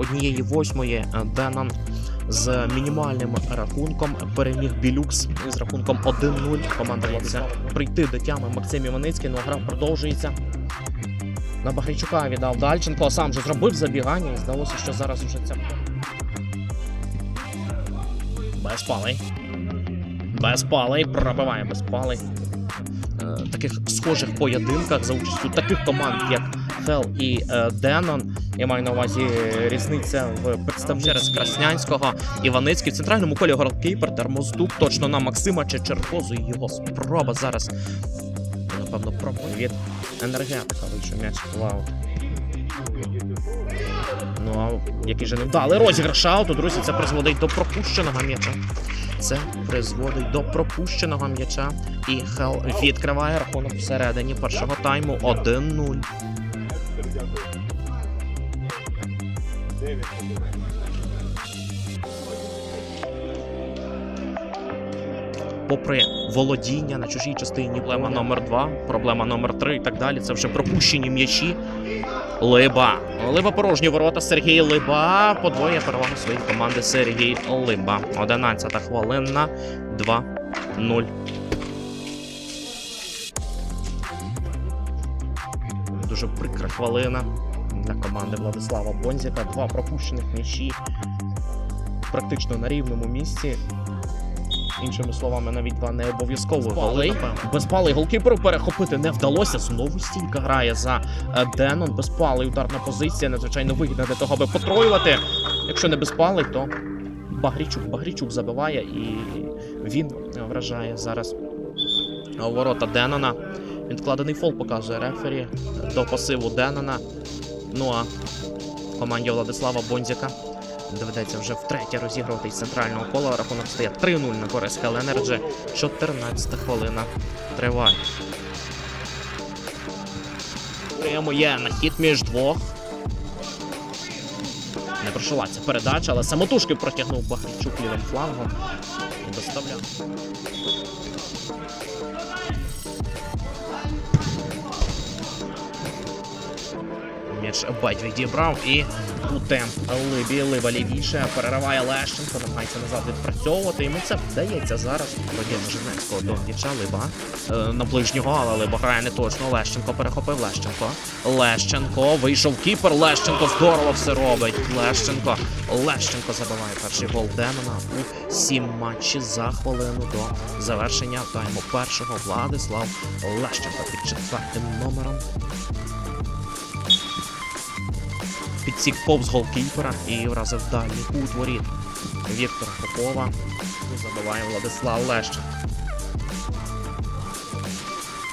однієї восьмої е, Денон з мінімальним рахунком переміг Білюкс з рахунком 1-0. Команда Владислава прийти до тями Максим Іваницький, ну а гра продовжується. На Багрійчука віддав Дальченко, сам же зробив забігання і здалося, що зараз вже це. Безпалий. Безпалий, пробиває безпалий. Е, Таких схожих поєдинках за участю таких команд, як Хел і е, Денон. Я маю на увазі різниця в представниці через Краснянського. Іваницький в центральному колі голкіпер термоздук точно на Максима Чечеркозу. І його спроба зараз. Напевно, пробує від енергетика вийшов м'яч в. Ну, а який же невдалий розіграш ауту, друзі, це призводить до пропущеного м'яча. Це призводить до пропущеного м'яча. І Хел відкриває рахунок всередині першого тайму 1-0. Попри володіння на чужій частині, проблема номер 2 проблема номер 3 і так далі. Це вже пропущені м'ячі. Либа. Либа порожні ворота. Сергій Либа подвоює перевагу своєї команди Сергій Либа. 11 хвилина. 2-0. Дуже прикра хвилина для команди Владислава Бонзіка. Два пропущених м'ячі практично на рівному місці. Іншими словами, навіть два не обов'язково голи. Безпалий голкіперу перехопити не вдалося. Знову стійка грає за е, Денон. Безпалий ударна позиція, надзвичайно вигідна для того, аби потроювати. Якщо не безпалий, то Багрічук. Багрічук забиває і він вражає зараз ворота Денона. Відкладений фол показує рефері до пасиву Денона. Ну а команді Владислава Бонзяка доведеться вже втретє розігрувати із центрального кола. Рахунок стає 3-0 на користь Energy. 14 хвилина триває. Прямо є на хід між двох. Не пройшла ця передача, але самотужки протягнув Бахричук лівим флангом і доставляв. М'яч Бать відібрав і у темп Либі, Либа лівіше, перериває Лещенко, намагається назад відпрацьовувати. Йому це вдається зараз. Водіна Женецького до Либа е, на ближнього, але Либа грає не точно. Лещенко перехопив Лещенко. Лещенко вийшов кіпер. Лещенко здорово все робить. Лещенко. Лещенко забиває перший гол Демона у сім матчі за хвилину до завершення тайму першого. Владислав Лещенко під четвертим номером. Підсік повз голкіпера і вразив дальній кут воріт Віктора Попова. І забиває Владислав Лещенко.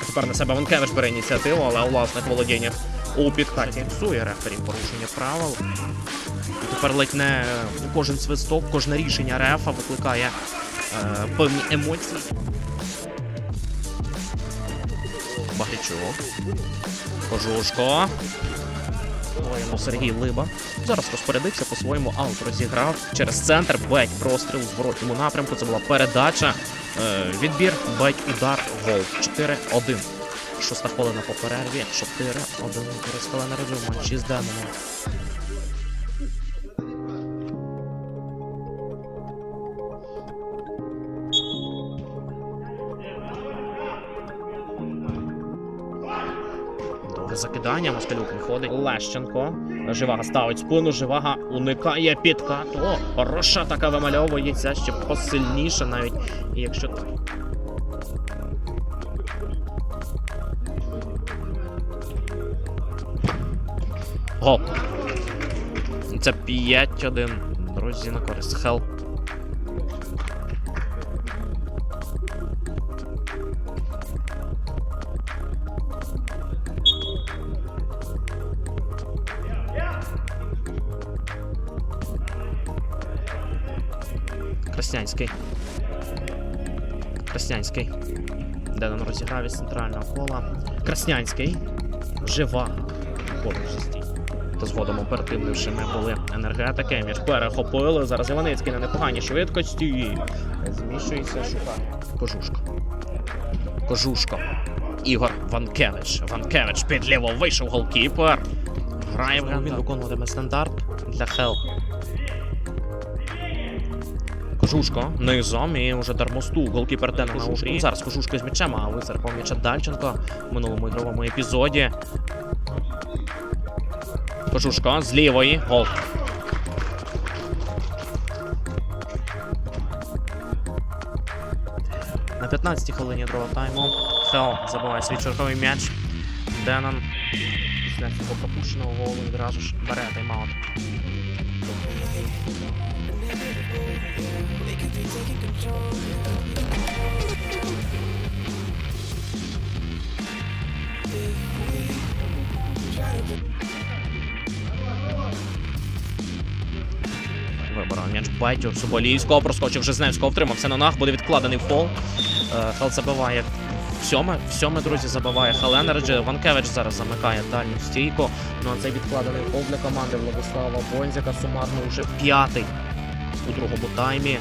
Тепер на себе Ванкевич бере ініціативу, але у власних володіннях у підкаті псує рефері порушення правил. І тепер ледь не кожен свисток, кожне рішення рефа викликає е, певні емоції. Багрічук. Кожушко. По-своєму Сергій Либа. Зараз розпорядився по-своєму аут розіграв через центр. Беть простріл в зворотньому напрямку. Це була передача. Е, відбір, беть, удар, гол. 4-1. Шоста хвилина по перерві. 4-1. Користала на в матчі з Деномом. Закидання, Москалюк виходить. Лещенко. Живага ставить спину, Живага уникає підкат. О, хороша така вимальовується ще посильніше навіть. Якщо так. Гол. Це 5-1. Друзі, на користь Хел. Краснянський. Краснянський. Де нам розіграв із центрального кола. Краснянський. Жива. Поруч стій. Та згодом оперативнішими були енергетики. Між перехопили. Зараз Іваницький на непоганій швидкості. Зміщується, шукає. Кожушко. Кожушко. Ігор Ванкевич. Ванкевич під ліво вийшов голкіпер. Грає в він виконуватиме стандарт для Хел. Кожушко низом і вже дармосту. Голкіпер Дена на ушку. Зараз Кожушко з м'ячем, а висер по м'яча Дальченко в минулому ігровому епізоді. Кожушко з лівої. Гол. На 15-й хвилині другого тайму Хел забиває свій черговий м'яч. Денон після цього пропущеного голу відразу ж бере тайм-аут. Виборов м'яч Байтю Соболійського, проскочив Жизневського, втримався на ног, буде відкладений фол. Е, Хел забиває в сьоме, в сьоме, друзі, забиває Хел Енерджі. Ванкевич зараз замикає дальню стійку. Ну а цей відкладений фол для команди Владислава Бонзяка сумарно вже п'ятий у другому таймі.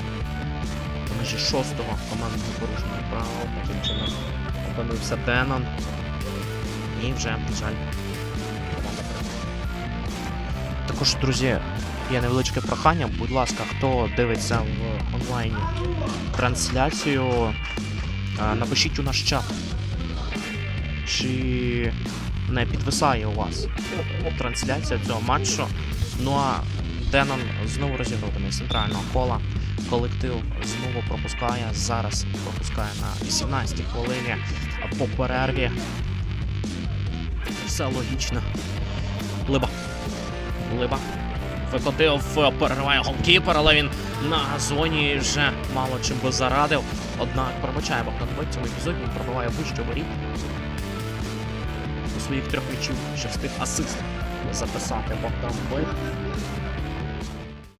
Межі шостого командного порушення правил. Таким чином опинився Денон. І вже, на жаль. Також, друзі, є невеличке прохання. Будь ласка, хто дивиться в онлайні трансляцію, е, напишіть у наш чат. Чи не підвисає у вас трансляція цього матчу? Ну а Денон знову розігруватиме з центрального кола. Колектив знову пропускає. Зараз пропускає на 18-й хвилині по перерві. Все логічно. Либа. Либа. Викотив, перериває голкіпер, але він на зоні вже мало чим би зарадив. Однак пробачає Богдан Бой в цьому епізоді, він пробиває вище воріт. У своїх трьох м'ячів ще встиг асист записати Богдан Бой.